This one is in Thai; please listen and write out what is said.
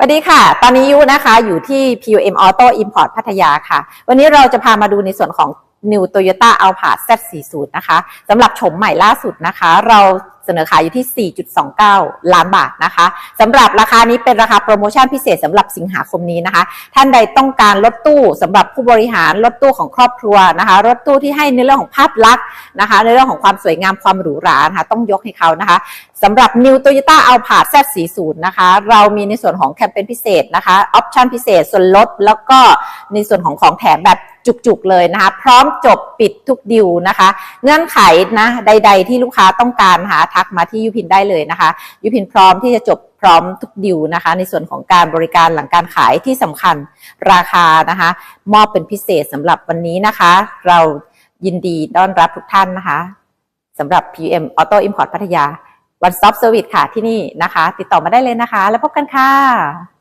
สวัสดีค่ะ ตอนนี้ยูนะคะอยู่ที่ PUM Auto Import พัทยาค่ะ วันนี้เราจะพามาดูในส่วนของ New Toyota Alphard Z40 นะคะสำหรับโฉมใหม่ล่าสุดนะคะ เรา สนอขายอยู่ที่ 4.29 ล้านบาทนะคะสำหรับราคานี้เป็นราคาโปรโมชั่นพิเศษสำหรับสิงหาคมนี้นะคะ ท่านใดต้องการรถตู้สำหรับผู้บริหารรถตู้ของครอบครัวนะคะ รถตู้ที่ให้ในเรื่องของภาพลักษณ์นะคะ ในเรื่องของความสวยงามความหรูหรานะคะต้องยกให้เขานะคะสำหรับ New Toyota Alphard Z40 นะคะ เรามีในส่วนของแคมเปญพิเศษนะคะออปชั่นพิเศษส่วนลดแล้วก็ในส่วนของของแถมแบบ จุกๆเลยนะคะ พร้อมจบปิดทุกดิวนะคะ เงื่อนไขนะใด ๆ ที่ลูกค้าต้องการหาทักมาที่ยูพินได้เลยนะคะ ยูพินพร้อมที่จะจบพร้อมทุกดิวนะคะ ในส่วนของการบริการหลังการขายที่สำคัญราคานะคะ มอบเป็นพิเศษสำหรับวันนี้นะคะ เรายินดีต้อนรับทุกท่านนะคะสำหรับ PM Auto Import พัทยา One Stop Service ค่ะที่นี่นะคะ ติดต่อมาได้เลยนะคะ แล้วพบกันค่ะ